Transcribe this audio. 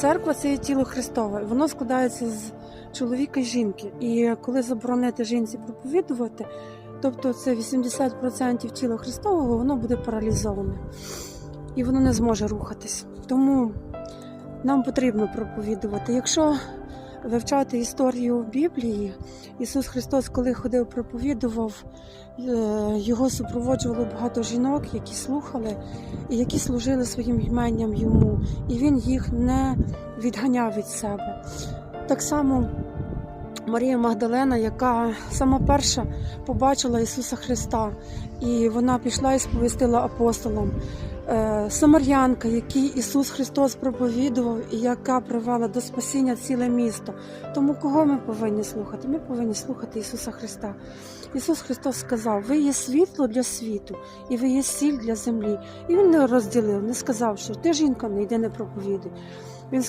Церква це є тіло Христове, воно складається з чоловіка і жінки. І коли заборонити жінці проповідувати, тобто це 80% тіла Христового, воно буде паралізоване і воно не зможе рухатись. Тому нам потрібно проповідувати. Якщо вивчати історію Біблії, Ісус Христос, коли ходив, проповідував, е, його супроводжувало багато жінок, які слухали і які служили своїм іменням йому, і він їх не відганяв від себе. Так само Марія Магдалена, яка сама перша побачила Ісуса Христа, і вона пішла і сповістила апостолам. Е, Самарянка, якій Ісус Христос проповідував і яка привела до спасіння ціле місто. Тому кого ми повинні слухати? Ми повинні слухати Ісуса Христа. Ісус Христос сказав: Ви є світло для світу, і ви є сіль для землі. І Він не розділив, не сказав, що ти жінка, не йди не проповідуй.